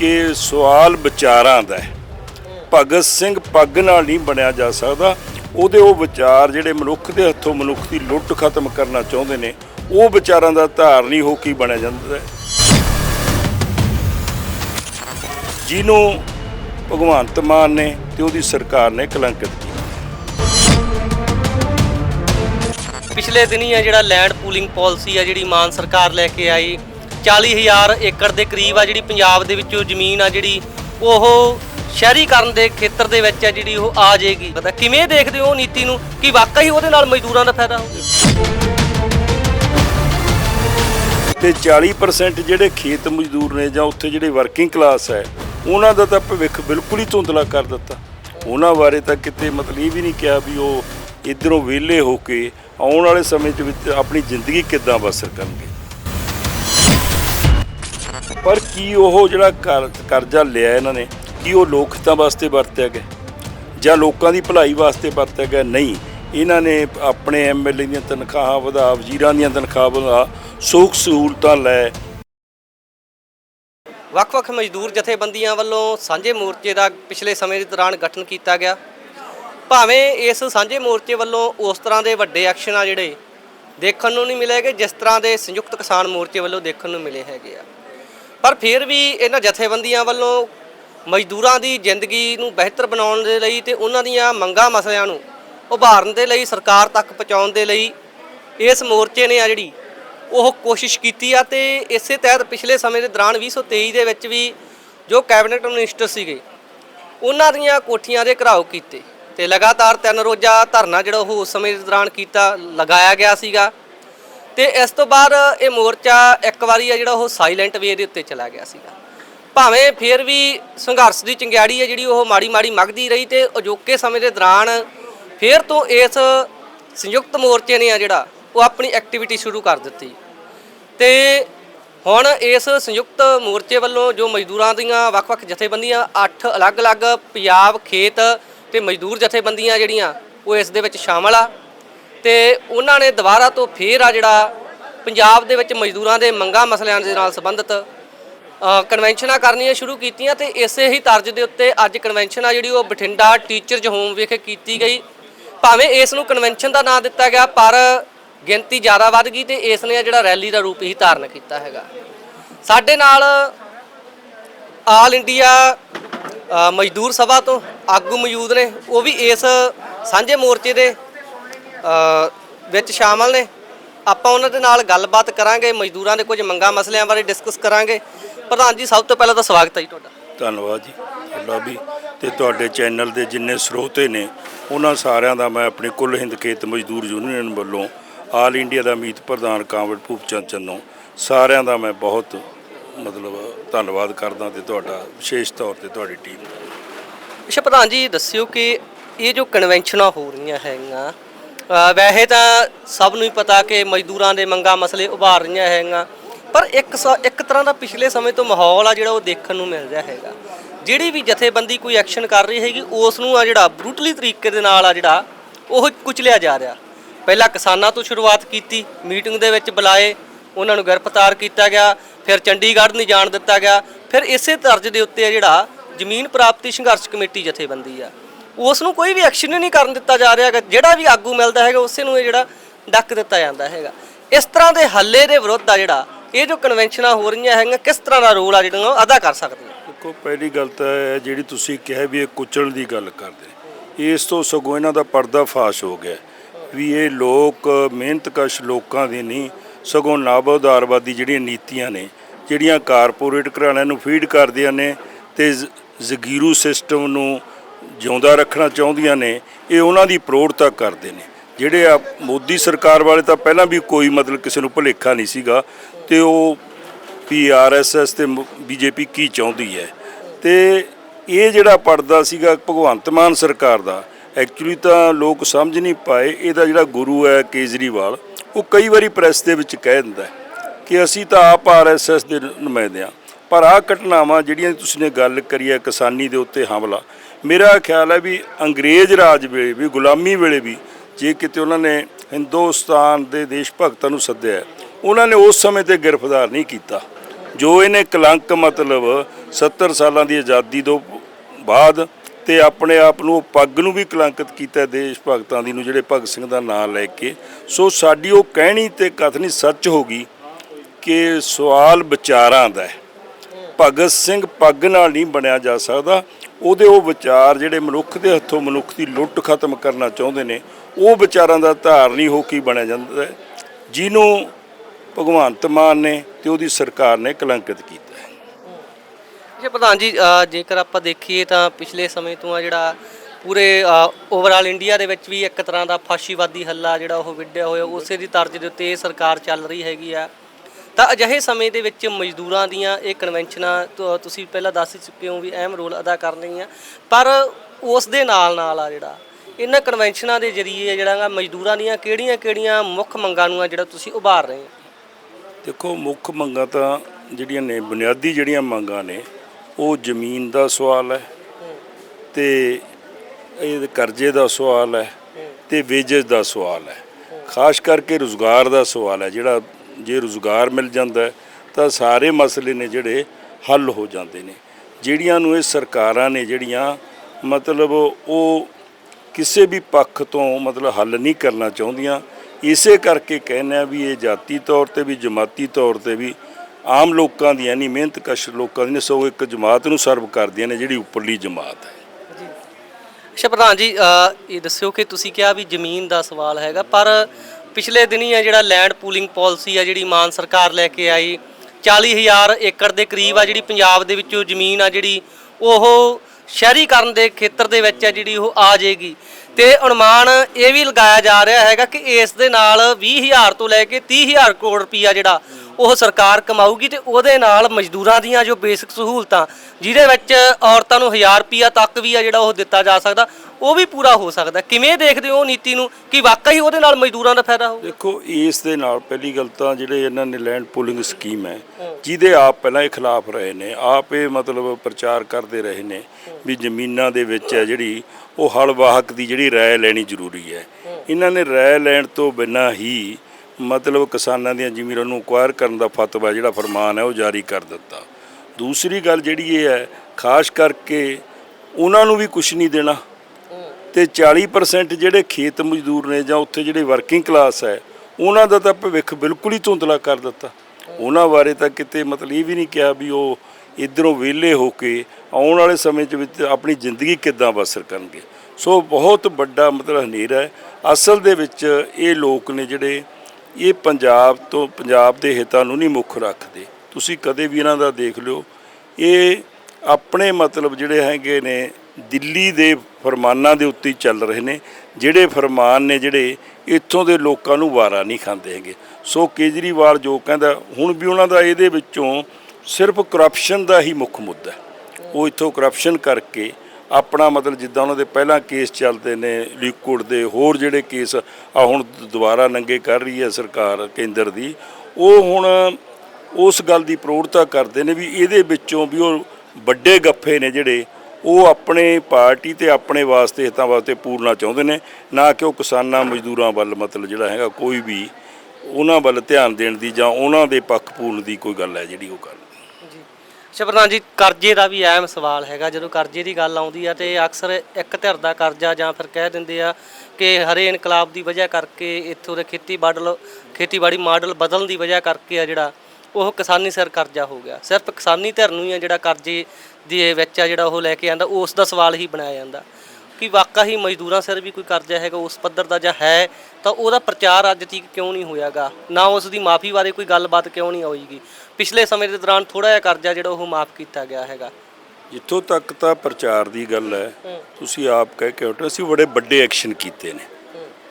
ਕਿ ਸਵਾਲ ਵਿਚਾਰਾਂ ਦਾ ਹੈ। ਭਗਤ ਸਿੰਘ ਪੱਗ ਨਾਲ ਨਹੀਂ ਬਣਿਆ ਜਾ ਸਕਦਾ। ਉਹਦੇ ਉਹ ਵਿਚਾਰ ਜਿਹੜੇ ਮਨੁੱਖ ਦੇ ਹੱਥੋਂ ਮਨੁੱਖ ਦੀ ਲੁੱਟ ਖਤਮ ਕਰਨਾ ਚਾਹੁੰਦੇ ਨੇ, ਉਹ ਵਿਚਾਰਾਂ ਦਾ ਧਾਰਨੀ ਹੋ ਕੇ ਬਣਿਆ ਜਾਂਦਾ। ਹੈ ਜਿਹਨੂੰ ਭਗਵੰਤ ਮਾਨ ਨੇ ਤੇ ਉਹਦੀ ਸਰਕਾਰ ਨੇ ਕਲੰਕਿਤ ਕੀਤਾ। ਪਿਛਲੇ ਦਿਨੀ ਆ ਜਿਹੜਾ ਲੈਂਡ ਪੂਲਿੰਗ ਪਾਲਿਸੀ ਆ, ਜਿਹੜੀ ਮਾਨ ਸਰਕਾਰ ਲੈ ਕੇ ਆਈ 40000 ਏਕੜ ਦੇ ਕਰੀਬ ਆ ਜਿਹੜੀ ਪੰਜਾਬ ਦੇ ਵਿੱਚੋਂ ਜ਼ਮੀਨ ਆ ਜਿਹੜੀ, ਉਹ ਸ਼ਹਿਰੀਕਰਨ ਦੇ ਖੇਤਰ ਦੇ ਵਿੱਚ ਆ ਜਿਹੜੀ ਉਹ ਆ ਜਾਏਗੀ। ਪਤਾ ਕਿਵੇਂ ਦੇਖਦੇ ਹੋ ਉਹ ਨੀਤੀ ਨੂੰ? ਕਿ ਵਾਕਈ ਉਹਦੇ ਨਾਲ ਮਜ਼ਦੂਰਾਂ ਦਾ ਫਾਇਦਾ ਹੋਊਗਾ? ਤੇ 40% ਜਿਹੜੇ ਖੇਤ ਮਜ਼ਦੂਰ ਨੇ ਜਾਂ ਉੱਥੇ ਜਿਹੜੇ ਵਰਕਿੰਗ ਕਲਾਸ ਹੈ, ਉਹਨਾਂ ਦਾ ਤਾਂ ਭਵਿੱਖ ਬਿਲਕੁਲ ਹੀ ਧੁੰਦਲਾ ਕਰ ਦਿੱਤਾ। ਉਹਨਾਂ ਬਾਰੇ ਤਾਂ ਕਿਤੇ ਮਤਲਬ ਇਹ ਵੀ ਨਹੀਂ ਕਿਹਾ ਵੀ ਉਹ ਇਧਰੋਂ ਵਿਹਲੇ ਹੋ ਕੇ ਆਉਣ ਵਾਲੇ ਸਮੇਂ 'ਚ ਵਿੱਚ ਆਪਣੀ ਜ਼ਿੰਦਗੀ ਕਿੱਦਾਂ ਬਸਰ ਕਰਨਗੇ। ਪਰ ਕੀ ਉਹ ਜਿਹੜਾ ਕਰ- ਕਰਜ਼ਾ ਲਿਆ ਇਹਨਾਂ ਨੇ, ਕੀ ਉਹ ਲੋਕ ਹਿੱਤਾਂ ਵਾਸਤੇ ਵਰਤਿਆ ਗਿਆ? ਜਾਂ ਲੋਕਾਂ ਦੀ ਭਲਾਈ ਵਾਸਤੇ ਵਰਤਿਆ ਗਿਆ? ਨਹੀਂ। ਇਹਨਾਂ ਨੇ ਆਪਣੇ ਐਮਐਲਏ ਦੀਆਂ ਤਨਖਾਹਾਂ ਵਧਾ, ਵਜ਼ੀਰਾਂ ਦੀਆਂ ਤਨਖਾਹਾਂ ਵਧਾ, ਸੁੱਖ ਸਹੂਲਤਾਂ ਲੈ। ਵੱਖ-ਵੱਖ ਮਜ਼ਦੂਰ ਜਥੇਬੰਦੀਆਂ ਵੱਲੋਂ ਸਾਂਝੇ ਮੋਰਚੇ ਦਾ ਪਿਛਲੇ ਸਮੇਂ ਦੇ ਦੌਰਾਨ ਗਠਨ ਕੀਤਾ ਗਿਆ। ਭਾਵੇਂ ਇਸ ਸਾਂਝੇ ਮੋਰਚੇ ਵੱਲੋਂ ਉਸ ਤਰ੍ਹਾਂ ਦੇ ਵੱਡੇ ਐਕਸ਼ਨ ਆ ਜਿਹੜੇ ਦੇਖਣ ਨੂੰ ਨਹੀਂ ਮਿਲੇਗੇ ਜਿਸ ਤਰ੍ਹਾਂ ਦੇ ਸੰਯੁਕਤ ਕਿਸਾਨ ਮੋਰਚੇ ਵੱਲੋਂ ਦੇਖਣ ਨੂੰ ਮਿਲੇ ਹੈਗੇ ਆ। ਪਰ ਫਿਰ ਵੀ ਇਹਨਾਂ ਜਥੇਬੰਦੀਆਂ ਵੱਲੋਂ ਮਜ਼ਦੂਰਾਂ ਦੀ ਜ਼ਿੰਦਗੀ ਨੂੰ ਬਿਹਤਰ ਬਣਾਉਣ ਦੇ ਲਈ ਤੇ ਉਹਨਾਂ ਦੀਆਂ ਮੰਗਾਂ ਮਸਲਿਆਂ ਨੂੰ ਉਭਾਰਨ ਦੇ ਲਈ, ਸਰਕਾਰ ਤੱਕ ਪਹੁੰਚਾਉਣ ਦੇ ਲਈ ਇਸ ਮੋਰਚੇ ਨੇ ਆ ਜਿਹੜੀ ਉਹ ਕੋਸ਼ਿਸ਼ ਕੀਤੀ ਆ ਤੇ ਇਸੇ ਤਹਿਤ ਪਿਛਲੇ ਸਮੇਂ ਦੇ ਦੌਰਾਨ 2023 ਦੇ ਵਿੱਚ ਵੀ ਜੋ ਕੈਬਨਿਟ ਮਿਨਿਸਟਰ ਸੀਗੇ, ਉਹਨਾਂ ਦੀਆਂ ਕੋਠੀਆਂ ਦੇ ਘਰਾਓ ਕੀਤੇ ਤੇ ਲਗਾਤਾਰ ਤਿੰਨ ਰੋਜ਼ਾ ਧਰਨਾ ਜਿਹੜਾ ਉਹ ਉਸ ਸਮੇਂ ਦੇ ਦੌਰਾਨ ਕੀਤਾ, ਲਗਾਇਆ ਗਿਆ ਸੀਗਾ। ਤੇ ਇਸ ਤੋਂ ਬਾਅਦ ਇਹ ਮੋਰਚਾ ਇੱਕ ਵਾਰੀ ਆ ਜਿਹੜਾ ਉਹ ਸਾਇਲੈਂਟ ਵੇ ਦੇ ਉੱਤੇ ਚਲਾ ਗਿਆ ਸੀਗਾ। ਭਾਵੇਂ ਫਿਰ ਵੀ ਸੰਘਰਸ਼ ਦੀ ਚੰਗਿਆੜੀ ਹੈ ਜਿਹੜੀ ਉਹ ਮਾੜੀ ਮਾੜੀ ਮਗਦੀ ਰਹੀ ਤੇ ਅਜੋਕੇ ਸਮੇਂ ਦੇ ਦੌਰਾਨ ਫਿਰ ਤੋਂ ਇਸ ਸੰਯੁਕਤ ਮੋਰਚੇ ਨੇ ਆ ਜਿਹੜਾ ਉਹ ਆਪਣੀ ਐਕਟੀਵਿਟੀ ਸ਼ੁਰੂ ਕਰ ਦਿੱਤੀ। ਤੇ ਹੁਣ ਇਸ ਸੰਯੁਕਤ ਮੋਰਚੇ ਵੱਲੋਂ ਜੋ ਮਜ਼ਦੂਰਾਂ ਦੀਆਂ ਵੱਖ-ਵੱਖ ਜਥੇਬੰਦੀਆਂ 8 ਅਲੱਗ-ਅਲੱਗ ਪੰਜਾਬ, ਖੇਤ ਤੇ ਮਜ਼ਦੂਰ ਜਥੇਬੰਦੀਆਂ ਜਿਹੜੀਆਂ ਉਹ ਇਸ ਦੇ ਵਿੱਚ ਸ਼ਾਮਲ ਆ। ਤੇ ਉਹਨਾਂ ਨੇ ਦੁਬਾਰਾ ਤੋਂ ਫੇਰ ਆ ਜਿਹੜਾ ਪੰਜਾਬ ਦੇ ਵਿੱਚ ਮਜ਼ਦੂਰਾਂ ਦੇ ਮੰਗਾਂ ਮਸਲਿਆਂ ਦੇ ਨਾਲ ਸੰਬੰਧਿਤ ਕਨਵੈਨਸ਼ਨਾਂ ਕਰਨੀਆਂ ਸ਼ੁਰੂ ਕੀਤੀਆਂ ਤੇ ਇਸੇ ਹੀ ਤਰਜ਼ ਦੇ ਉੱਤੇ ਅੱਜ ਕਨਵੈਨਸ਼ਨ ਆ ਜਿਹੜੀ ਉਹ ਬਠਿੰਡਾ ਟੀਚਰਜ਼ ਹੋਮ ਵਿਖੇ ਕੀਤੀ ਗਈ। ਭਾਵੇਂ ਇਸ ਨੂੰ ਕਨਵੈਨਸ਼ਨ ਦਾ ਨਾਂ ਦਿੱਤਾ ਗਿਆ ਪਰ ਗਿਣਤੀ ਜ਼ਿਆਦਾ ਵੱਧ ਗਈ ਤੇ ਇਸ ਨੇ ਜਿਹੜਾ ਰੈਲੀ ਦਾ ਰੂਪ ਹੀ ਧਾਰਨ ਕੀਤਾ ਹੈਗਾ। ਸਾਡੇ ਨਾਲ ਆਲ ਇੰਡੀਆ ਮਜ਼ਦੂਰ ਸਭਾ ਤੋਂ ਆਗੂ ਮੌਜੂਦ ਨੇ, ਉਹ ਵੀ ਇਸ ਸਾਂਝੇ ਮੋਰਚੇ ਦੇ ਵਿੱਚ ਸ਼ਾਮਲ ਨੇ। ਆਪਾਂ ਉਹਨਾਂ ਦੇ ਨਾਲ ਗੱਲਬਾਤ ਕਰਾਂਗੇ ਮਜ਼ਦੂਰਾਂ ਦੇ ਕੁਝ ਮੰਗਾਂ ਮਸਲਿਆਂ ਬਾਰੇ ਡਿਸਕਸ ਕਰਾਂਗੇ। ਪ੍ਰਧਾਨ ਜੀ ਸਭ ਤੋਂ ਪਹਿਲਾਂ ਤਾਂ ਸਵਾਗਤ ਹੈ ਜੀ ਤੁਹਾਡਾ। ਧੰਨਵਾਦ ਜੀ। ਤੁਹਾਡਾ ਵੀ ਤੇ ਤੁਹਾਡੇ ਚੈਨਲ ਦੇ ਜਿੰਨੇ ਸਰੋਤੇ ਨੇ ਉਹਨਾਂ ਸਾਰਿਆਂ ਦਾ ਮੈਂ ਆਪਣੇ ਕੁੱਲ ਹਿੰਦ ਖੇਤ ਮਜ਼ਦੂਰ ਯੂਨੀਅਨ ਵੱਲੋਂ ਆਲ ਇੰਡੀਆ ਦਾ ਮੀਤ ਪ੍ਰਧਾਨ ਕਾਂਵੜ ਭੂਪਚੰਦ ਚੰਨੋ ਸਾਰਿਆਂ ਦਾ ਮੈਂ ਬਹੁਤ ਮਤਲਬ ਧੰਨਵਾਦ ਕਰਦਾ ਤੇ ਤੁਹਾਡਾ ਵਿਸ਼ੇਸ਼ ਤੌਰ ਤੇ ਤੁਹਾਡੀ ਟੀਮ ਦਾ ਅੱਛਾ ਪ੍ਰਧਾਨ ਜੀ ਦੱਸਿਓ ਕਿ ਇਹ ਜੋ ਕਨਵੈਨਸ਼ਨਾਂ ਹੋ ਰਹੀਆਂ ਹੈਗੀਆਂ ਵੈਸੇ ਤਾਂ ਸਭ ਨੂੰ ਹੀ ਪਤਾ ਕਿ ਮਜ਼ਦੂਰਾਂ ਦੇ ਮੰਗਾਂ ਮਸਲੇ ਉਭਾਰ ਰਹੀਆਂ ਹੈਗੀਆਂ। ਪਰ ਇੱਕ ਸ- ਇੱਕ ਤਰ੍ਹਾਂ ਦਾ ਪਿਛਲੇ ਸਮੇਂ ਤੋਂ ਮਾਹੌਲ ਆ ਜਿਹੜਾ ਉਹ ਦੇਖਣ ਨੂੰ ਮਿਲ ਰਿਹਾ ਹੈਗਾ। ਜਿਹੜੀ ਵੀ ਜਥੇਬੰਦੀ ਕੋਈ ਐਕਸ਼ਨ ਕਰ ਰਹੀ ਹੈਗੀ, ਉਸ ਨੂੰ ਆ ਜਿਹੜਾ ਬਰੂਟਲੀ ਤਰੀਕੇ ਦੇ ਨਾਲ ਆ ਜਿਹੜਾ ਉਹ ਕੁਚਲਿਆ ਜਾ ਰਿਹਾ। ਪਹਿਲਾਂ ਕਿਸਾਨਾਂ ਤੋਂ ਸ਼ੁਰੂਆਤ ਕੀਤੀ, ਮੀਟਿੰਗ ਦੇ ਵਿੱਚ ਬੁਲਾਏ, ਉਹਨਾਂ ਨੂੰ ਗ੍ਰਿਫਤਾਰ ਕੀਤਾ ਗਿਆ, ਫਿਰ ਚੰਡੀਗੜ੍ਹ ਨਹੀਂ ਜਾਣ ਦਿੱਤਾ ਗਿਆ, ਫਿਰ ਇਸੇ ਤਰਜ਼ ਦੇ ਉੱਤੇ ਆ ਜਿਹੜਾ ਜ਼ਮੀਨ ਪ੍ਰਾਪਤੀ ਸੰਘਰਸ਼ ਕਮੇਟੀ ਜਥੇਬੰਦੀ ਆ। ਉਸ ਨੂੰ ਕੋਈ ਵੀ ਐਕਸ਼ਨ ਨਹੀਂ ਕਰਨ ਦਿੱਤਾ ਜਾ ਰਿਹਾ ਹੈਗਾ। ਜਿਹੜਾ ਵੀ ਆਗੂ ਮਿਲਦਾ ਹੈਗਾ, ਉਸੇ ਨੂੰ ਇਹ ਜਿਹੜਾ ਡੱਕ ਦਿੱਤਾ ਜਾਂਦਾ ਹੈਗਾ। ਇਸ ਤਰ੍ਹਾਂ ਦੇ ਹੱਲੇ ਦੇ ਵਿਰੁੱਧ ਆ ਜਿਹੜਾ, ਇਹ ਜੋ ਕਨਵੈਨਸ਼ਨਾਂ ਹੋ ਰਹੀਆਂ ਹੈਗੀਆਂ, ਕਿਸ ਤਰ੍ਹਾਂ ਦਾ ਰੋਲ ਆ ਜਿਹੜਾ, ਉਹ ਅਦਾ ਕਰ ਸਕਦੇ ਦੇਖੋ, ਪਹਿਲੀ ਗੱਲ ਤਾਂ ਇਹ ਜਿਹੜੀ ਤੁਸੀਂ ਕਿਹਾ ਵੀ ਇਹ ਕੁਚਲਣ ਦੀ ਗੱਲ ਕਰਦੇ। ਇਸ ਤੋਂ ਸਗੋਂ ਇਹਨਾਂ ਦਾ ਪਰਦਾ ਫਾਸ਼ ਹੋ ਗਿਆ। ਵੀ ਇਹ ਲੋਕ, ਮਿਹਨਤਕਸ਼ ਲੋਕਾਂ ਦੀ ਨਹੀਂ, ਸਗੋਂ ਨਾਬਉਦਾਰਵਾਦੀ ਜਿਹੜੀਆਂ ਨੀਤੀਆਂ ਨੇ, ਜਿਹੜੀਆਂ ਕਾਰਪੋਰੇਟ ਘਰਾਣਿਆਂ ਨੂੰ ਫੀਡ ਕਰਦੀਆਂ ਨੇ, ਤੇ ਜ਼ਗੀਰੂ ਸਿਸਟਮ ਨੂੰ ਜਿਉਂਦਾ ਰੱਖਣਾ ਚਾਹੁੰਦੀਆਂ ਨੇ, ਇਹ ਉਹਨਾਂ ਦੀ ਪ੍ਰੋੜਤਾ ਕਰਦੇ ਨੇ। ਜਿਹੜੇ ਆ ਮੋਦੀ ਸਰਕਾਰ ਵਾਲੇ ਤਾਂ ਪਹਿਲਾਂ ਵੀ ਕੋਈ ਮਤਲਬ ਕਿਸੇ ਨੂੰ ਭੁਲੇਖਾ ਨਹੀਂ ਸੀਗਾ ਤੇ ਉਹ ਵੀ ਆਰਐਸਐਸ ਤੇ ਬੀਜੇਪੀ ਕੀ ਚਾਹੁੰਦੀ ਹੈ। ਤੇ ਇਹ ਜਿਹੜਾ ਪੜਦਾ ਸੀਗਾ ਭਗਵੰਤ ਮਾਨ ਸਰਕਾਰ ਦਾ ਐਕਚੁਅਲੀ ਤਾਂ ਲੋਕ ਸਮਝ ਨਹੀਂ ਪਾਏ, ਇਹਦਾ ਜਿਹੜਾ ਗੁਰੂ ਹੈ ਕੇਜਰੀਵਾਲ, ਉਹ ਕਈ ਵਾਰੀ ਪ੍ਰੈਸ ਦੇ ਵਿੱਚ ਕਹਿ ਦਿੰਦਾ ਕਿ ਅਸੀਂ ਤਾਂ ਆਪ ਆਰਐਸਐਸ ਦੇ ਨੁਮਾਇੰਦੇ ਹਾਂ। ਪਰ ਆਹ ਘਟਨਾਵਾਂ ਜਿਹੜੀਆਂ ਤੁਸੀਂ ਨੇ ਗੱਲ ਕਰੀ ਹੈ ਕਿਸਾਨੀ ਦੇ ਉੱਤੇ ਹਮਲਾ ਮੇਰਾ ਖਿਆਲ ਹੈ ਵੀ ਅੰਗਰੇਜ਼ ਰਾਜ ਵੇਲੇ ਵੀ, ਗੁਲਾਮੀ ਵੇਲੇ ਵੀ, ਜੇ ਕਿਤੇ ਉਹਨਾਂ ਨੇ ਹਿੰਦੁਸਤਾਨ ਦੇ ਦੇਸ਼ ਭਗਤਾਂ ਨੂੰ ਸੱਦਿਆ ਉਹਨਾਂ ਨੇ ਉਸ ਸਮੇਂ ਤੇ ਗ੍ਰਿਫਤਾਰ ਨਹੀਂ ਕੀਤਾ। ਜੋ ਇਹਨੇ ਕਲੰਕ ਮਤਲਬ 70 ਸਾਲਾਂ ਦੀ ਆਜ਼ਾਦੀ ਤੋਂ ਬਾਅਦ ਤੇ ਆਪਣੇ ਆਪ ਨੂੰ ਉਹ ਪੱਗ ਨੂੰ ਵੀ ਕਲੰਕਿਤ ਕੀਤਾ ਦੇਸ਼ ਭਗਤਾਂ ਦੀ ਨੂੰ, ਜਿਹੜੇ ਭਗਤ ਸਿੰਘ ਦਾ ਨਾਮ ਲੈ ਕੇ। ਸੋ ਸਾਡੀ ਉਹ ਕਹਿਣੀ ਤੇ ਕਥਨੀ ਸੱਚ ਹੋ ਗਈ ਕਿ ਸਵਾਲ ਵਿਚਾਰਾਂ ਦਾ ਹੈ। ਭਗਤ ਸਿੰਘ ਪੱਗ ਨਾਲ ਨਹੀਂ ਬਣਿਆ ਜਾ ਸਕਦਾ। ਉਹਦੇ ਉਹ ਵਿਚਾਰ ਜਿਹੜੇ ਮਨੁੱਖ ਦੇ ਹੱਥੋਂ ਮਨੁੱਖ ਦੀ ਲੁੱਟ ਖਤਮ ਕਰਨਾ ਚਾਹੁੰਦੇ ਨੇ, ਉਹ ਵਿਚਾਰਾਂ ਦਾ ਧਾਰਨੀ ਹੋ ਕੇ ਬਣਿਆ ਜਾਂਦਾ। ਹੈ ਜਿਹਨੂੰ ਭਗਵੰਤ ਮਾਨ ਨੇ ਤੇ ਉਹਦੀ ਸਰਕਾਰ ਨੇ ਕਲੰਕਿਤ ਕੀਤਾ ਹੈ। ਜੀ ਪ੍ਰਧਾਨ ਜੀ ਜੇਕਰ ਆਪਾਂ ਦੇਖੀਏ ਤਾਂ ਪਿਛਲੇ ਸਮੇਂ ਤੋਂ ਆ ਜਿਹੜਾ ਪੂਰੇ ਓਵਰਆਲ ਇੰਡੀਆ ਦੇ ਵਿੱਚ ਵੀ ਇੱਕ ਤਰ੍ਹਾਂ ਦਾ ਫਾਸ਼ੀਵਾਦੀ ਹੱਲਾ ਜਿਹੜਾ ਉਹ ਵਿੱਢਿਆ ਹੋਇਆ, ਉਸੇ ਦੀ ਤਰਜ਼ ਦੇ ਉੱਤੇ ਇਹ ਸਰਕਾਰ ਚੱਲ ਰਹੀ ਹੈਗੀ ਆ। ਤਾਂ ਅਜਿਹੇ ਸਮੇਂ ਦੇ ਵਿੱਚ ਮਜ਼ਦੂਰਾਂ ਦੀਆਂ ਇਹ ਕਨਵੈਨਸ਼ਨਾਂ ਤੁਸੀਂ ਪਹਿਲਾਂ ਦੱਸ ਚੁੱਕੇ ਹੋ ਵੀ ਅਹਿਮ ਰੋਲ ਅਦਾ ਕਰ ਰਹੀਆਂ। ਪਰ ਉਸ ਦੇ ਨਾਲ ਨਾਲ ਆ ਜਿਹੜਾ, ਇਹਨਾਂ ਕਨਵੈਨਸ਼ਨਾਂ ਦੇ ਜ਼ਰੀਏ ਜਿਹੜਾ ਮਜ਼ਦੂਰਾਂ ਦੀਆਂ ਕਿਹੜੀਆਂ-ਕਿਹੜੀਆਂ ਮੁੱਖ ਮੰਗਾਂ ਨੂੰ ਆ ਜਿਹੜਾ ਤੁਸੀਂ ਉਭਾਰ ਰਹੇ ਹੋ? ਦੇਖੋ, ਮੁੱਖ ਮੰਗਾਂ ਤਾਂ ਜਿਹੜੀਆਂ ਨੇ, ਬੁਨਿਆਦੀ ਜਿਹੜੀਆਂ ਮੰਗਾਂ ਨੇ, ਉਹ ਜ਼ਮੀਨ ਦਾ ਸਵਾਲ ਹੈ ਤੇ ਇਹ ਕਰਜ਼ੇ ਦਾ ਸਵਾਲ ਹੈ ਤੇ ਵੇਜਸ ਦਾ ਸਵਾਲ ਹੈ। ਖਾਸ ਕਰਕੇ ਰੋਜ਼ਗਾਰ ਦਾ ਸਵਾਲ ਹੈ, ਜਿਹੜਾ ਜੇ ਰੋਜ਼ਗਾਰ ਮਿਲ ਜਾਂਦਾ ਹੈ, ਤਾਂ ਸਾਰੇ ਮਸਲੇ ਨੇ ਜਿਹੜੇ ਹੱਲ ਹੋ ਜਾਂਦੇ ਨੇ। ਜਿਹੜੀਆਂ ਨੂੰ ਇਹ ਸਰਕਾਰਾਂ ਨੇ ਜਿਹੜੀਆਂ ਮਤਲਬ ਉਹ ਕਿਸੇ ਵੀ ਪੱਖ ਤੋਂ ਮਤਲਬ ਹੱਲ ਨਹੀਂ ਕਰਨਾ ਚਾਹੁੰਦੀਆਂ, ਇਸੇ ਕਰਕੇ ਕਹਿੰਦੇ ਆ ਵੀ ਇਹ ਜਾਤੀ ਤੌਰ ਤੇ ਵੀ ਜਮਾਤੀ ਤੌਰ ਤੇ ਵੀ ਆਮ ਲੋਕਾਂ ਦੀਆਂ ਨਹੀਂ, ਮਿਹਨਤਕਸ਼ ਲੋਕਾਂ ਦੀਆਂ ਨਹੀਂ ਸਗੋਂ ਇੱਕ ਜਮਾਤ ਨੂੰ ਸਰਵ ਕਰਦੀਆਂ ਨੇ ਜਿਹੜੀ ਉੱਪਰਲੀ ਜਮਾਤ ਹੈ। ਅੱਛਾ ਪ੍ਰਧਾਨ ਜੀ ਇਹ ਦੱਸਿਓ ਕਿ ਤੁਸੀਂ ਕਿਹਾ ਵੀ ਜ਼ਮੀਨ ਦਾ ਸਵਾਲ ਹੈਗਾ, ਪਰ ਪਿਛਲੇ ਦਿਨੀ ਆ ਜਿਹੜਾ ਲੈਂਡ ਪੂਲਿੰਗ ਪਾਲਿਸੀ ਆ ਜਿਹੜੀ ਮਾਨ ਸਰਕਾਰ ਲੈ ਕੇ ਆਈ 40000 ਏਕੜ ਦੇ ਕਰੀਬ ਆ ਜਿਹੜੀ ਪੰਜਾਬ ਦੇ ਵਿੱਚੋਂ ਜ਼ਮੀਨ ਆ ਜਿਹੜੀ ਉਹ ਸ਼ਹਿਰੀਕਰਨ ਦੇ ਖੇਤਰ ਦੇ ਵਿੱਚ ਆ ਜਿਹੜੀ ਉਹ ਆ ਜਾਏਗੀ। ਤੇ ਅਨੁਮਾਨ ਇਹ ਵੀ ਲਗਾਇਆ ਜਾ ਰਿਹਾ ਹੈਗਾ ਕਿ ਇਸ ਦੇ ਨਾਲ 20000 ਤੋਂ ਲੈ ਕੇ 30000 ਕਰੋੜ ਰੁਪਈਆ ਜਿਹੜਾ ਉਹ ਸਰਕਾਰ ਕਮਾਊਗੀ ਤੇ ਉਹਦੇ ਨਾਲ ਮਜ਼ਦੂਰਾਂ ਦੀਆਂ ਜੋ ਬੇਸਿਕ ਸਹੂਲਤਾਂ, ਜਿਹਦੇ ਵਿੱਚ ਔਰਤਾਂ ਨੂੰ 1000 ਰੁਪਈਆ ਤੱਕ ਵੀ ਆ ਜਿਹੜਾ ਉਹ ਦਿੱਤਾ ਜਾ ਸਕਦਾ, ਉਹ ਵੀ ਪੂਰਾ ਹੋ ਸਕਦਾ। ਕਿਵੇਂ ਦੇਖਦੇ ਹੋ ਉਹ ਨੀਤੀ ਨੂੰ ਕਿ ਵਾਕਈ ਉਹਦੇ ਨਾਲ ਮਜ਼ਦੂਰਾਂ ਦਾ ਫਾਇਦਾ ਹੋਊਗਾ? ਦੇਖੋ, ਇਸ ਦੇ ਨਾਲ ਪਹਿਲੀ ਗੱਲ ਤਾਂ ਜਿਹੜੇ ਇਹਨਾਂ ਨੇ ਲੈਂਡ ਪੂਲਿੰਗ ਸਕੀਮ ਹੈ, ਜਿਹਦੇ ਆਪ ਪਹਿਲਾਂ ਇਹ ਖਿਲਾਫ ਰਹੇ ਨੇ, ਆਪ ਇਹ ਮਤਲਬ ਪ੍ਰਚਾਰ ਕਰਦੇ ਰਹੇ ਨੇ ਵੀ ਜ਼ਮੀਨਾਂ ਦੇ ਵਿੱਚ ਹੈ ਜਿਹੜੀ ਉਹ ਹਲ ਵਾਹਕ ਦੀ ਜਿਹੜੀ ਰਾਏ ਲੈਣੀ ਜ਼ਰੂਰੀ ਹੈ। ਇਹਨਾਂ ਨੇ ਰਾਏ ਲੈਣ ਤੋਂ ਬਿਨਾਂ ਹੀ ਮਤਲਬ ਕਿਸਾਨਾਂ ਦੀਆਂ ਜ਼ਮੀਨਾਂ ਨੂੰ ਅਕਵਾਇਰ ਕਰਨ ਦਾ ਫਤਵਾ ਜਿਹੜਾ ਫਰਮਾਨ ਹੈ ਉਹ ਜਾਰੀ ਕਰ ਦਿੱਤਾ। ਦੂਸਰੀ ਗੱਲ ਜਿਹੜੀ ਇਹ ਹੈ, ਖਾਸ ਕਰਕੇ ਉਹਨਾਂ ਨੂੰ ਵੀ ਕੁਝ ਨਹੀਂ ਦੇਣਾ। ਤੇ 40% ਜਿਹੜੇ ਖੇਤ ਮਜ਼ਦੂਰ ਨੇ ਜਾਂ ਉੱਥੇ ਜਿਹੜੇ ਵਰਕਿੰਗ ਕਲਾਸ ਹੈ, ਉਹਨਾਂ ਦਾ ਤਾਂ ਭਵਿੱਖ ਬਿਲਕੁਲ ਹੀ ਧੁੰਦਲਾ ਕਰ ਦਿੱਤਾ। ਉਹਨਾਂ ਬਾਰੇ ਤਾਂ ਕਿਤੇ ਮਤਲਬ ਇਹ ਵੀ ਨਹੀਂ ਕਿਹਾ ਵੀ ਉਹ ਇਧਰੋਂ ਵਿਹਲੇ ਹੋ ਕੇ ਆਉਣ ਵਾਲੇ ਸਮੇਂ 'ਚ ਵਿੱਚ ਆਪਣੀ ਜ਼ਿੰਦਗੀ ਕਿੱਦਾਂ ਬਸਰ ਕਰਨਗੇ। ਸੋ ਬਹੁਤ ਵੱਡਾ ਮਤਲਬ ਹਨੇਰਾ ਹੈ। ਅਸਲ ਦੇ ਵਿੱਚ ਇਹ ਲੋਕ ਨੇ ਜਿਹੜੇ ਇਹ ਪੰਜਾਬ ਤੋਂ ਪੰਜਾਬ ਦੇ ਹਿੱਤਾਂ ਨੂੰ ਨਹੀਂ ਮੁੱਖ ਰੱਖਦੇ। ਤੁਸੀਂ ਕਦੇ ਵੀ ਇਹਨਾਂ ਦਾ ਦੇਖ ਲਿਓ। ਇਹ ਆਪਣੇ ਮਤਲਬ ਜਿਹੜੇ ਹੈਗੇ ਨੇ, ਦਿੱਲੀ ਦੇ ਫਰਮਾਨਾਂ ਦੇ ਉੱਤੇ ਹੀ ਚੱਲ ਰਹੇ ਨੇ। ਜਿਹੜੇ ਫਰਮਾਨ ਨੇ ਜਿਹੜੇ ਇੱਥੋਂ ਦੇ ਲੋਕਾਂ ਨੂੰ ਵਾਰਾ ਨਹੀਂ ਖਾਂਦੇ ਹੈਗੇ। ਸੋ ਕੇਜਰੀਵਾਲ ਜੋ ਕਹਿੰਦਾ, ਹੁਣ ਵੀ ਉਹਨਾਂ ਦਾ ਇਹਦੇ ਵਿੱਚੋਂ ਸਿਰਫ ਕਰਪਸ਼ਨ ਦਾ ਹੀ ਮੁੱਖ ਮੁੱਦਾ ਹੈ। ਉਹ ਇੱਥੋਂ ਕਰਪਸ਼ਨ ਕਰਕੇ ਆਪਣਾ ਮਤਲਬ ਜਿੱਦਾਂ ਉਹਨਾਂ ਦੇ ਪਹਿਲਾਂ ਕੇਸ ਚੱਲਦੇ ਨੇ ਲਿਕੁਇਡ ਦੇ ਹੋਰ ਜਿਹੜੇ ਕੇਸ ਆ, ਹੁਣ ਦੁਬਾਰਾ ਨੰਗੇ ਕਰ ਰਹੀ ਹੈ ਸਰਕਾਰ ਕੇਂਦਰ ਦੀ। ਉਹ ਹੁਣ ਉਸ ਗੱਲ ਦੀ ਪ੍ਰੋੜਤਾ ਕਰਦੇ ਨੇ ਵੀ ਇਹਦੇ ਵਿੱਚੋਂ ਵੀ ਉਹ ਵੱਡੇ ਗੱਫੇ ਨੇ ਜਿਹੜੇ, ਉਹ ਆਪਣੇ ਪਾਰਟੀ ਤੇ ਆਪਣੇ ਵਾਸਤੇ, ਹਿੱਤਾਂ ਵਾਸਤੇ ਪੂਰਨਾ ਚਾਹੁੰਦੇ ਨੇ। ਨਾ ਕਿ ਉਹ ਕਿਸਾਨਾਂ ਮਜ਼ਦੂਰਾਂ ਵੱਲ ਮਤਲਬ ਜਿਹੜਾ ਹੈਗਾ, ਕੋਈ ਵੀ ਉਹਨਾਂ ਵੱਲ ਧਿਆਨ ਦੇਣ ਦੀ ਜਾਂ ਉਹਨਾਂ ਦੇ ਪੱਖ ਪੂਰਨ ਦੀ ਕੋਈ ਗੱਲ ਹੈ ਜਿਹੜੀ ਉਹ ਕਰ ਅੱਛਾ ਪ੍ਰਧਾਨ ਜੀ, ਕਰਜ਼ੇ ਦਾ ਵੀ ਅਹਿਮ ਸਵਾਲ ਹੈਗਾ। ਜਦੋਂ ਕਰਜ਼ੇ ਦੀ ਗੱਲ ਆਉਂਦੀ ਆ ਤੇ ਅਕਸਰ ਇੱਕ ਧਿਰ ਦਾ ਕਰਜ਼ਾ ਜਾਂ ਫਿਰ ਕਹਿ ਦਿੰਦੇ ਆ ਕਿ ਹਰੇ ਇਨਕਲਾਬ ਦੀ ਵਜ੍ਹਾ ਕਰਕੇ ਇੱਥੋਂ ਦੇ ਖੇਤੀ ਮਾਡਲ ਖੇਤੀਬਾੜੀ ਮਾਡਲ ਬਦਲਣ ਦੀ ਵਜ੍ਹਾ ਕਰਕੇ ਆ ਜਿਹੜਾ, ਉਹ ਕਿਸਾਨੀ ਸਿਰ ਕਰਜ਼ਾ ਹੋ ਗਿਆ। ਸਿਰਫ ਕਿਸਾਨੀ ਧਿਰ ਨੂੰ ਹੀ ਆ ਜਿਹੜਾ ਕਰਜ਼ੇ ਦੇ ਵਿੱਚ ਆ ਜਿਹੜਾ ਉਹ ਲੈ ਕੇ ਆਂਦਾ, ਉਸ ਦਾ ਸਵਾਲ ਹੀ ਬਣਾਇਆ ਜਾਂਦਾ। ਕਿ ਵਾਕਈ ਹੀ ਮਜ਼ਦੂਰਾਂ ਸਿਰ ਵੀ ਕੋਈ ਕਰਜ਼ਾ ਹੈਗਾ, ਉਸ ਪੱਧਰ ਦਾ ਜਾਂ ਹੈ, ਤਾਂ ਉਹਦਾ ਪ੍ਰਚਾਰ ਅੱਜ ਤੱਕ ਕਿਉਂ ਨਹੀਂ ਹੋਇਆਗਾ? ਨਾ ਉਸ ਦੀ ਮਾਫੀ ਬਾਰੇ ਕੋਈ ਗੱਲਬਾਤ ਕਿਉਂ ਨਹੀਂ ਹੋਈਗੀ ਪਿਛਲੇ ਸਮੇਂ ਦੇ ਦੌਰਾਨ ਥੋੜਾ ਜਿਹਾ ਕਰਜ਼ਾ ਜਿਹੜਾ ਉਹ ਮਾਫ ਕੀਤਾ ਗਿਆ ਹੈਗਾ। ਜਿੱਥੋਂ ਤੱਕ ਤਾਂ ਪ੍ਰਚਾਰ ਦੀ ਗੱਲ ਹੈ ਤੁਸੀਂ ਆਪ ਕਹਿ ਕੇ ਹਟੋ ਅਸੀਂ ਬੜੇ ਵੱਡੇ ਐਕਸ਼ਨ ਕੀਤੇ ਨੇ।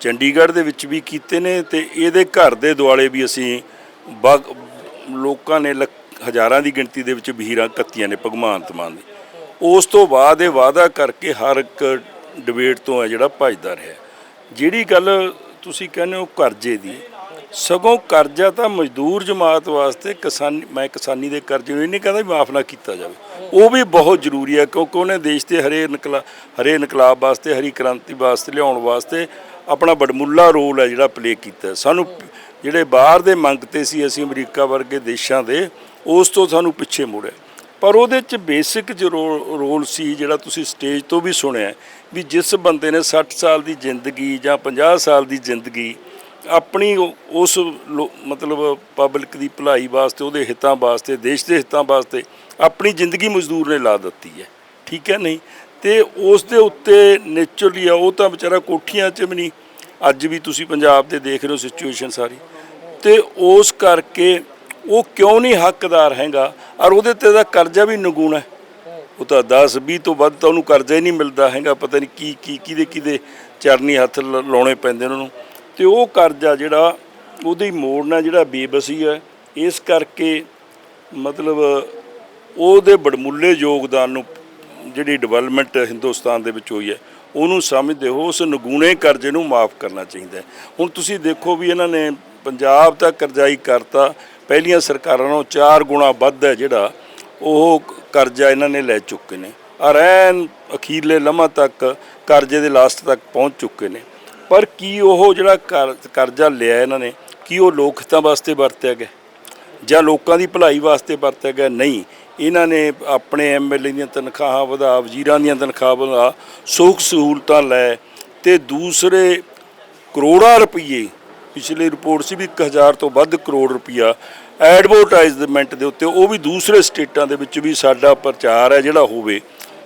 ਚੰਡੀਗੜ੍ਹ ਦੇ ਵਿੱਚ ਵੀ ਕੀਤੇ ਨੇ ਤੇ ਇਹਦੇ ਘਰ ਦੇ ਦੁਆਲੇ ਵੀ ਅਸੀਂ ਲੋਕਾਂ ਨੇ ਹਜ਼ਾਰਾਂ ਦੀ ਗਿਣਤੀ ਦੇ ਵਿੱਚ ਵਹੀਰਾਂ ਕੱਤੀਆਂ ਨੇ ਭਗਵੰਤ ਮਾਨ ਦੀ। ਉਸ ਤੋਂ ਬਾਅਦ ਇਹ ਵਾਅਦਾ ਕਰਕੇ ਹਰ ਇੱਕ ਡਿਬੇਟ ਤੋਂ ਹੈ ਜਿਹੜਾ ਭੱਜਦਾ ਰਿਹਾ। ਜਿਹੜੀ ਗੱਲ ਤੁਸੀਂ ਕਹਿੰਦੇ ਹੋ ਕਰਜ਼ੇ ਦੀ ਸਗੋਂ ਕਰਜ਼ਾ ਤਾਂ ਮਜ਼ਦੂਰ ਜਮਾਤ ਵਾਸਤੇ ਕਿਸਾਨ, ਮੈਂ ਕਿਸਾਨੀ ਦੇ ਕਰਜ਼ੇ ਨੂੰ ਇਹ ਨਹੀਂ ਕਹਿੰਦਾ ਵੀ ਮਾਫ ਨਾ ਕੀਤਾ ਜਾਵੇ। ਉਹ ਵੀ ਬਹੁਤ ਜ਼ਰੂਰੀ ਹੈ ਕਿਉਂਕਿ ਉਹਨੇ ਦੇਸ਼ ਦੇ ਹਰੇ ਇਨਕਲਾ, ਹਰੇ ਇਨਕਲਾਬ ਵਾਸਤੇ, ਹਰੀ ਕ੍ਰਾਂਤੀ ਵਾਸਤੇ, ਲਿਆਉਣ ਵਾਸਤੇ ਆਪਣਾ ਬੜਮੁੱਲਾ ਰੋਲ ਹੈ ਜਿਹੜਾ ਪਲੇ ਕੀਤਾ ਸਾਨੂੰ ਜਿਹੜੇ ਬਾਹਰ ਦੇ ਮੰਗਤੇ ਸੀ ਅਸੀਂ ਅਮਰੀਕਾ ਵਰਗੇ ਦੇਸ਼ਾਂ ਦੇ, ਉਸ ਤੋਂ ਸਾਨੂੰ ਪਿੱਛੇ ਮੁੜਿਆ। ਪਰ ਉਹਦੇ ਚ ਬੇਸਿਕ ਜੋ ਰੋ- ਰੋਲ ਸੀ ਜਿਹੜਾ ਤੁਸੀਂ ਸਟੇਜ ਤੋਂ ਵੀ ਸੁਣਿਆ ਵੀ ਜਿਸ ਬੰਦੇ ਨੇ 60 ਸਾਲ ਦੀ ਜ਼ਿੰਦਗੀ ਜਾਂ 50 ਸਾਲ ਦੀ ਜ਼ਿੰਦਗੀ ਆਪਣੀ ਉਸ ਲੋ- ਮਤਲਬ ਪਬਲਿਕ ਦੀ ਭਲਾਈ ਵਾਸਤੇ, ਉਹਦੇ ਹਿੱਤਾਂ ਵਾਸਤੇ, ਦੇਸ਼ ਦੇ ਹਿੱਤਾਂ ਵਾਸਤੇ ਆਪਣੀ ਜ਼ਿੰਦਗੀ ਮਜ਼ਦੂਰ ਨੇ ਲਾ ਦਿੱਤੀ ਹੈ। ਠੀਕ ਹੈ ਨਹੀਂ? ਤੇ ਉਸ ਦੇ ਉੱਤੇ ਨੇਚਰਲੀ ਆ, ਉਹ ਤਾਂ ਵਿਚਾਰਾ ਕੋਠੀਆਂ 'ਚ ਵੀ ਨਹੀਂ। ਅੱਜ ਵੀ ਤੁਸੀਂ ਪੰਜਾਬ ਦੇ ਦੇਖ ਰਹੇ ਹੋ ਸਿਚੁਏਸ਼ਨ ਸਾਰੀ। ਤੇ ਉਸ ਕਰਕੇ ਉਹ ਕਿਉਂ ਨਹੀਂ ਹੱਕਦਾਰ ਹੈਗਾ? ਔਰ ਉਹਦੇ ਤੇ ਦਾ ਕਰਜ਼ਾ ਵੀ ਨਗੂਣਾ ਹੈ। ਉਹ ਤਾਂ 10 20 ਤੋਂ ਵੱਧ ਤਾਂ ਉਹਨੂੰ ਕਰਜ਼ਾ ਹੀ ਨਹੀਂ ਮਿਲਦਾ ਹੈਗਾ। ਪਤਾ ਨਹੀਂ ਕੀ ਕੀ ਕਿਹਦੇ ਕਿਹਦੇ ਚਰਨੀ ਹੱਥ ਲ- ਲਾਉਣੇ ਪੈਂਦੇ ਉਹਨਾਂ। ਨੂੰ ਤੇ ਉਹ ਕਰਜ਼ਾ ਜਿਹੜਾ ਉਹਦੀ ਮੋੜਨਾ ਜਿਹੜਾ ਬੇਬਸੀ ਹੈ, ਇਸ ਕਰਕੇ ਮਤਲਬ ਉਹਦੇ ਬੜਮੁੱਲੇ ਯੋਗਦਾਨ ਨੂੰ ਜਿਹੜੀ ਡਿਵੈਲਪਮੈਂਟ ਹਿੰਦੁਸਤਾਨ ਦੇ ਵਿੱਚ ਹੋਈ ਹੈ, ਉਹਨੂੰ ਸਮਝਦੇ ਹੋ, ਉਸ ਨਗੂਣੇ ਕਰਜ਼ੇ ਨੂੰ ਮਾਫ ਕਰਨਾ ਚਾਹੀਦਾ ਹੁਣ ਤੁਸੀਂ ਦੇਖੋ ਵੀ ਇਹਨਾਂ ਨੇ ਪੰਜਾਬ ਦਾ ਕਰਜ਼ਾਈ ਕਰਤਾ, ਪਹਿਲੀਆਂ ਸਰਕਾਰਾਂ ਨਾਲੋਂ 4 ਗੁਣਾ ਵੱਧ ਹੈ ਜਿਹੜਾ ਉਹ ਕਰਜ਼ਾ ਇਹਨਾਂ ਨੇ ਲੈ ਚੁੱਕੇ ਨੇ। ਔਰ ਅਖੀਰਲੇ ਲਮ੍ਹਾ ਤੱਕ ਕਰਜ਼ੇ ਦੇ ਲਾਸਟ ਤੱਕ ਪਹੁੰਚ ਚੁੱਕੇ ਨੇ। ਪਰ ਕੀ ਉਹ ਜਿਹੜਾ ਕਰ- ਕਰਜ਼ਾ ਲਿਆ ਇਹਨਾਂ ਨੇ, ਕੀ ਉਹ ਲੋਕ ਹਿੱਤਾਂ ਵਾਸਤੇ ਵਰਤਿਆ ਗਿਆ? ਜਾਂ ਲੋਕਾਂ ਦੀ ਭਲਾਈ ਵਾਸਤੇ ਵਰਤਿਆ ਗਿਆ? ਨਹੀਂ। ਇਹਨਾਂ ਨੇ ਆਪਣੇ ਐਮਐਲਏ ਦੀਆਂ ਤਨਖਾਹਾਂ ਵਧਾ, ਵਜ਼ੀਰਾਂ ਦੀਆਂ ਤਨਖਾਹਾਂ ਵਧਾ, ਸੁੱਖ ਸਹੂਲਤਾਂ ਲੈ ਤੇ ਦੂਸਰੇ ਕਰੋੜਾਂ ਰੁਪਏ ਪਿਛਲੀ ਰਿਪੋਰਟ ਸੀ ਵੀ 1000 ਤੋਂ ਵੱਧ ਕਰੋੜ ਰੁਪਈਆ ਐਡਵਰਟਾਈਜ਼ਮੈਂਟ ਦੇ ਉੱਤੇ, ਉਹ ਵੀ ਦੂਸਰੇ ਸਟੇਟਾਂ ਦੇ ਵਿੱਚ ਵੀ ਸਾਡਾ ਪ੍ਰਚਾਰ ਹੈ ਜਿਹੜਾ ਹੋਵੇ,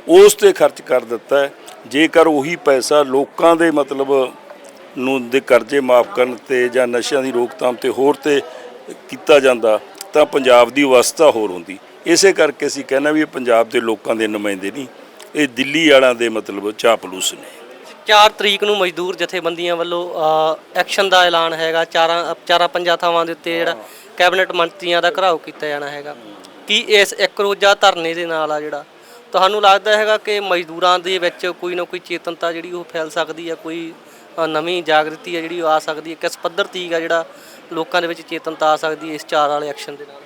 ਉਸ ਤੇ ਖਰਚ ਕਰ ਦਿੱਤਾ ਹੈ। ਜੇਕਰ ਉਹੀ ਪੈਸਾ ਲੋਕਾਂ ਦੇ ਮਤਲਬ ਨੂੰ ਦੇ ਕਰਜ਼ੇ ਮਾਫ ਕਰਨ ਤੇ ਜਾਂ ਨਸ਼ਿਆਂ ਦੀ ਰੋਕਥਾਮ ਤੇ ਹੋਰ ਤੇ ਕੀਤਾ ਜਾਂਦਾ, ਤਾਂ ਪੰਜਾਬ ਦੀ ਅਵਸਥਾ ਹੋਰ ਹੁੰਦੀ। ਇਸੇ ਕਰਕੇ ਅਸੀਂ ਕਹਿੰਦਾ ਵੀ ਇਹ ਪੰਜਾਬ ਦੇ ਲੋਕਾਂ ਦੇ ਨੁਮਾਇੰਦੇ ਨਹੀਂ, ਇਹ ਦਿੱਲੀ ਵਾਲਿਆਂ ਦੇ ਮਤਲਬ ਚਾਪਲੂਸ ਨੇ। 4 ਤਰੀਕ ਨੂੰ ਮਜ਼ਦੂਰ ਜਥੇਬੰਦੀਆਂ ਵੱਲੋਂ ਐਕਸ਼ਨ ਦਾ ਐਲਾਨ ਹੈਗਾ, ਚਾਰਾਂ ਚਾਰਾਂ ਪੰਜਾਂ ਥਾਵਾਂ ਦੇ ਉੱਤੇ ਜਿਹੜਾ ਕੈਬਨਿਟ ਮੰਤਰੀਆਂ ਦਾ ਘਰਾਓ ਕੀਤਾ ਜਾਣਾ ਹੈਗਾ। ਕੀ ਇਸ ਇੱਕ ਰੋਜ਼ਾ ਧਰਨੇ ਦੇ ਨਾਲ ਆ ਜਿਹੜਾ? ਤੁਹਾਨੂੰ ਲੱਗਦਾ ਹੈਗਾ ਕਿ ਮਜ਼ਦੂਰਾਂ ਦੇ ਵਿੱਚ ਕੋਈ ਨਾ ਕੋਈ ਚੇਤਨਤਾ ਜਿਹੜੀ ਉਹ ਫੈਲ ਸਕਦੀ ਹੈ ਕੋਈ ਅ, ਨਵੀਂ ਜਾਗਰਤੀ ਹੈ ਜਿਹੜੀ ਉਹ ਆ ਸਕਦੀ ਹੈ। ਕਿਸ ਪੱਧਰ ਤੀਕ ਆ ਜਿਹੜਾ ਲੋਕਾਂ ਦੇ ਵਿੱਚ ਚੇਤਨਤਾ ਆ ਸਕਦੀ ਹੈ ਇਸ ਚਾਰ ਵਾਲੇ ਐਕਸ਼ਨ ਦੇ ਨਾਲ?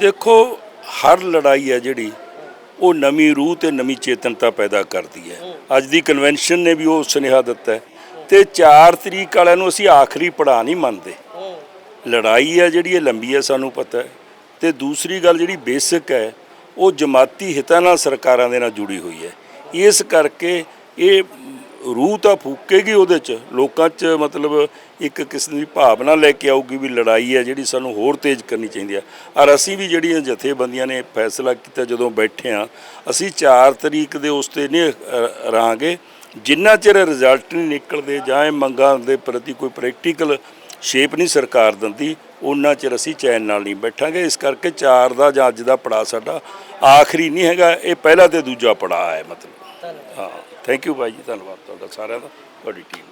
ਦੇਖੋ ਹਰ ਲੜਾਈ ਹੈ ਜਿਹੜੀ ਉਹ ਨਵੀਂ ਰੂਹ ਤੇ ਨਵੀਂ ਚੇਤਨਤਾ ਪੈਦਾ ਕਰਦੀ ਹੈ। ਅੱਜ ਦੀ ਕਨਵੈਨਸ਼ਨ ਨੇ ਵੀ ਉਹ ਸੁਨੇਹਾ ਦਿੱਤਾ ਹੈ। ਤੇ 4 ਤਰੀਕ ਵਾਲਿਆਂ ਨੂੰ ਅਸੀਂ ਆਖਰੀ ਪੜਾ ਨਹੀਂ ਮੰਨਦੇ। ਲੜਾਈ ਹੈ ਜਿਹੜੀ ਇਹ ਲੰਬੀ ਹੈ ਸਾਨੂੰ ਪਤਾ ਹੈ। ਤੇ ਦੂਸਰੀ ਗੱਲ ਜਿਹੜੀ ਬੇਸਿਕ ਹੈ ਉਹ ਜਮਾਤੀ ਹਿੱਤਾਂ ਨਾਲ ਸਰਕਾਰਾਂ ਦੇ ਨਾਲ ਜੁੜੀ ਹੋਈ ਹੈ। ਇਸ ਕਰਕੇ ਇਹ ਰੂਹ ਤਾਂ ਫੂਕੇਗੀ ਉਹਦੇ ਚ। ਲੋਕਾਂ ਚ ਮਤਲਬ ਇੱਕ ਕਿਸਮ ਦੀ ਭਾਵਨਾ ਲੈ ਕੇ ਆਊਗੀ ਵੀ ਲੜਾਈ ਹੈ ਜਿਹੜੀ ਸਾਨੂੰ ਹੋਰ ਤੇਜ਼ ਕਰਨੀ ਚਾਹੀਦੀ ਹੈ। ਔਰ ਅਸੀਂ ਵੀ ਜਿਹੜੀਆਂ ਜਥੇਬੰਦੀਆਂ ਨੇ ਫੈਸਲਾ ਕੀਤਾ ਜਦੋਂ ਬੈਠੇ ਆ ਅਸੀਂ 4 ਤਰੀਕ ਦੇ ਉਸ ਤੇ ਨਹੀਂ ਅ, ਰਹਾਂਗੇ। ਜਿੰਨਾ ਚਿਰ ਰਿਜ਼ਲਟ ਨਹੀਂ ਨਿਕਲਦੇ ਜਾਂ ਇਹ ਮੰਗਾਂ ਦੇ ਪ੍ਰਤੀ ਕੋਈ ਪ੍ਰੈਕਟੀਕਲ ਸ਼ੇਪ ਨਹੀਂ ਸਰਕਾਰ ਦਿੰਦੀ ਉਹਨਾਂ ਚਿਰ ਅਸੀਂ ਚੈਨ ਨਾਲ ਨਹੀਂ ਬੈਠਾਂਗੇ। ਇਸ ਕਰਕੇ ਚਾਰ ਦਾ ਜਾਂ ਅੱਜ ਦਾ ਪੜਾ ਸਾਡਾ ਆਖਰੀ ਨਹੀਂ ਹੈਗਾ ਇਹ ਪਹਿਲਾ ਤੇ ਦੂਜਾ ਪੜਾ ਹੈ ਮਤਲਬ। ਹਾਂ। ਥੈਂਕ ਯੂ ਭਾਈ ਜੀ ਧੰਨਵਾਦ ਤੁਹਾਡਾ ਸਾਰਿਆਂ ਦਾ ਤੁਹਾਡੀ ਟੀਮ